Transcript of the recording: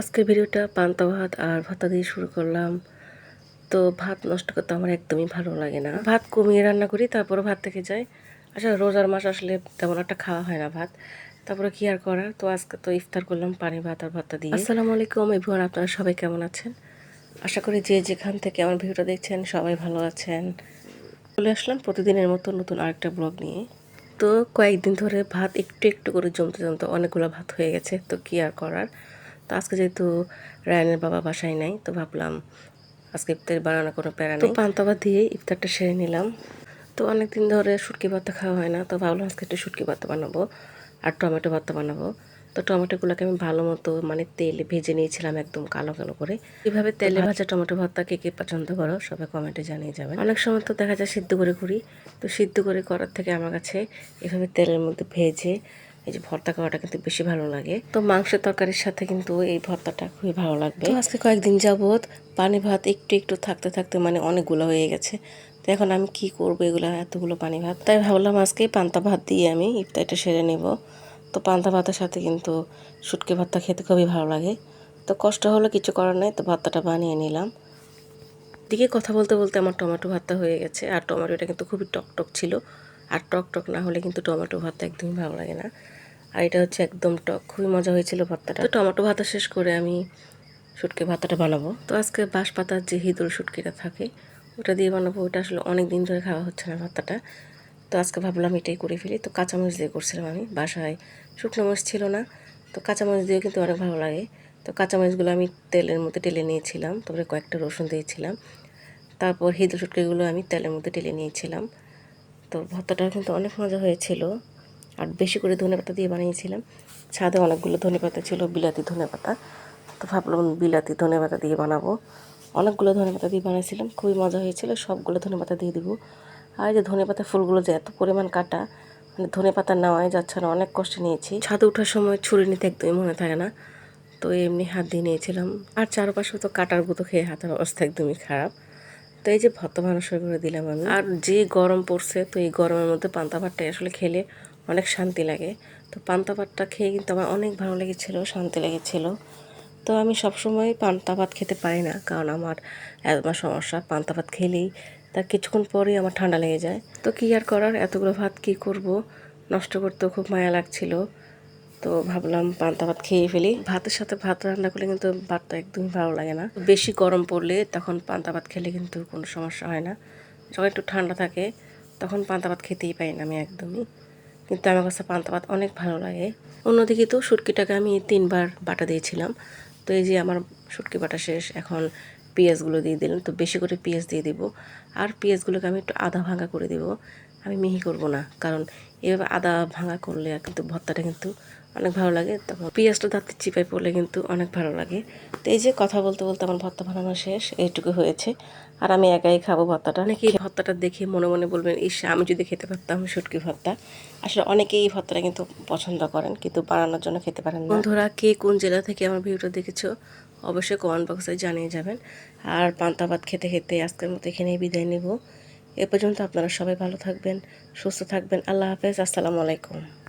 আজকের ভিডিওটা পান্তা ভাত আর ভাতা দিয়ে শুরু করলাম। তো ভাত নষ্ট করতে আমার একদমই ভালো লাগে না। ভাত কমিয়ে রান্না করি তারপরে ভাত থেকে যায়। আসলে রোজার মাস আসলে তেমন একটা খাওয়া হয় না ভাত। তারপরে কি আর করার? তো আজকে তো ইফতার করলাম পানি ভাত আর ভাতটা দিয়ে। আসসালামু আলাইকুম এভরিওয়ান, আপনারা সবাই কেমন আছেন? আশা করি যে যেখান থেকে আমার ভিডিওটা দেখছেন সবাই ভালো আছেন। চলে আসলাম প্রতিদিনের মতো নতুন আরেকটা ব্লগ নিয়ে। তো কয়েকদিন ধরে ভাত একটু একটু করে জমতে জমতে অনেকগুলো ভাত হয়ে গেছে, তো কি আর করার? তো আজকে যেহেতু রায়নের বাবা বাসায় নাই তো ভাবলাম আজকে ইফতার বানানো কোনো প্যারা নেই তো পান্তা ভাত দিয়ে ইফতারটা সেরে নিলাম। তো অনেক দিন ধরে শুটকি ভাতটা খাওয়া হয় না তো ভাবলাম আজকে একটু শুটকি ভাত বানাবো আর টমেটো ভাতটা বানাবো। তো টমেটোগুলোকে আমি ভালো মতো মানে তেলে ভেজে নিয়েছিলাম একদম কালো কালো করে। এভাবে তেলে ভাজা টমেটো ভর্তা কে কে পছন্দ করো সবাই কমেন্টে জানিয়ে যাবে। অনেক সময় তো দেখা যায় সিদ্ধ করে করি তো সিদ্ধ করে করার থেকে আমার কাছে এভাবে তেলের মধ্যে ভেজে এই যে ভর্তা খাওয়াটা কিন্তু বেশি ভালো লাগে। তো মাংসের তরকারির সাথে কিন্তু এই ভর্তাটা খুবই ভালো লাগবে। আজকে কয়েকদিন যাবত পানি ভাত একটু একটু থাকতে থাকতে মানে অনেকগুলো হয়ে গেছে। তো এখন আমি কি করব এগুলো, এতগুলো পানি ভাত? তাই ভাবলাম আজকে পান্তা ভাত দিয়ে আমি ইফতারটা সেরে নেব। তো পান্তা ভাতের সাথে কিন্তু শুটকি ভাতটা খেতে খুবই ভালো লাগে। তো কষ্ট হলো, কিছু করার নাই, তো ভাতটা বানিয়ে নিলাম। দিকে কথা বলতে বলতে আমার টমেটো ভাতটা হয়ে গেছে। আর টমেটোটা কিন্তু খুবই টক টক ছিল। আর টক টক না হলে কিন্তু টমেটো ভাতটা একদমই ভালো লাগে না। আর এটা হচ্ছে একদম টক। খুবই মজা হয়েছিল ভর্তাটা। তো টমেটো ভাতা শেষ করে আমি শুটকি ভাতাটা বানাবো। তো আজকে বাঁশ পাতার যে হিদুল শুটকিটা থাকে, ওটা দিয়ে বানাবো। ওটা আসলে অনেক দিন ধরে খাওয়া হচ্ছে না ভাতাটা তো আজকে ভাবলাম এটাই করে ফেলি। তো কাঁচামরিচ দিয়ে করছিলাম আমি। বাসায় শুকনো মরিচ ছিল না। তো কাঁচামরিচ দিয়ে কিন্তু অনেক ভালো লাগে। তো কাঁচামরিচগুলো আমি তেলের মধ্যে টেলে নিয়েছিলাম। তারপরে কয়েকটা রসুন দিয়েছিলাম। তারপর হিদুল শুটকিগুলো আমি তেলের মধ্যে টেলে নিয়েছিলাম। তো ভর্তাটা কিন্তু অনেক মজা হয়েছিল। আর বেশি করে ধনে পাতা দিয়ে বানিয়েছিলাম। ছাদে অনেকগুলো ধনে পাতা ছিল, বিলাতি ধনে পাতা। তো ভাবলাম বিলাতি ধনে পাতা দিয়ে বানাবো। অনেকগুলো ধনে পাতা দিয়ে বানিয়েছিলাম, খুবই মজা হয়েছিল, সবগুলো ধনে পাতা দিয়ে দিব। আর যে ধনে পাতা ফুলগুলো যে এত পরিমাণ কাটা মানে ধনে পাতা নেওয়াই যাচ্ছে না, অনেক কষ্ট নিয়েছি। ছাদে ওঠার সময় ছুরি নিতে একদমই মনে থাকে না, তো এমনি হাত দিয়ে নিয়েছিলাম। আর চারপাশে তো কাটার গুঁতো খেয়ে হাতের অবস্থা একদমই খারাপ। তো এই যে ভর্তা শুরু করে দিলাম আমি। আর যে গরম পড়ছে, তো এই গরমের মধ্যে পান্তা ভাতটা আসলে খেলে অনেক শান্তি লাগে। তো পান্তা ভাতটা খেয়ে কিন্তু আমার অনেক ভালো লেগেছিলো, শান্তি লেগেছিলো। তো আমি সবসময় পান্তা ভাত খেতে পারি না, কারণ আমার অ্যাজমা সমস্যা। পান্তা ভাত খেলেই তার কিছুক্ষণ পরেই আমার ঠান্ডা লেগে যায়। তো কী আর করার, এতগুলো ভাত কি করব? নষ্ট করতেও খুব মায়া লাগছিল। তো ভাবলাম পান্তা ভাত খেয়ে ফেলি। ভাতের সাথে ভাত রান্না করলে কিন্তু ভাতটা একদমই ভালো লাগে না। বেশি গরম পড়লে তখন পান্তা ভাত খেলে কিন্তু কোনো সমস্যা হয় না। যখন একটু ঠান্ডা থাকে, তখন পান্তা ভাত খেতেই পাই না আমি একদমই। কিন্তু আমার কাছে পান্তা ভাত অনেক ভালো লাগে। অন্যদিকে তো শুটকিটাকে আমি তিনবার বাটা দিয়েছিলাম। তো এই যে আমার শুটকি বাটা শেষ, এখন পেঁয়াজগুলো দিয়ে দিলাম। তো বেশি করে পেঁয়াজ দিয়ে দিব। আর পেঁয়াজগুলোকে আমি একটু আধা ভাঙা করে দিব। আমি মিহি করব না, কারণ এভাবে আদা ভাঙা করলে কিন্তু ভর্তাটা কিন্তু অনেক ভালো লাগে তখন পেঁয়াজটা দাঁতে চিপাই পড়লে কিন্তু অনেক ভালো লাগে। তো এই যে কথা বলতে বলতে আমার ভর্তা বানানো শেষ, এইটুকু হয়েছে। আর আমি একাই খাব ভর্তাটা। অনেকেই ভর্তাটা দেখে মনে মনে বলবেন, ইস, আমি যদি খেতে পারতাম, শুটকি ভর্তা। আসলে অনেকেই এই ভর্তাটা কিন্তু পছন্দ করেন, কিন্তু বানানোর জন্য খেতে পারেন বন্ধুরা, কে কোন জেলা থেকে আমার ভিডিওটা দেখেছ, অবশ্যই কমেন্ট বক্সে জানিয়ে যাবেন। আর পান্তা ভাত খেতে খেতে আজকের মতো এখানেই বিদায় নেব। এ পর্যন্ত আপনারা সবাই ভালো থাকবেন, সুস্থ থাকবেন। আল্লাহ হাফেজ, আসসালামু আলাইকুম।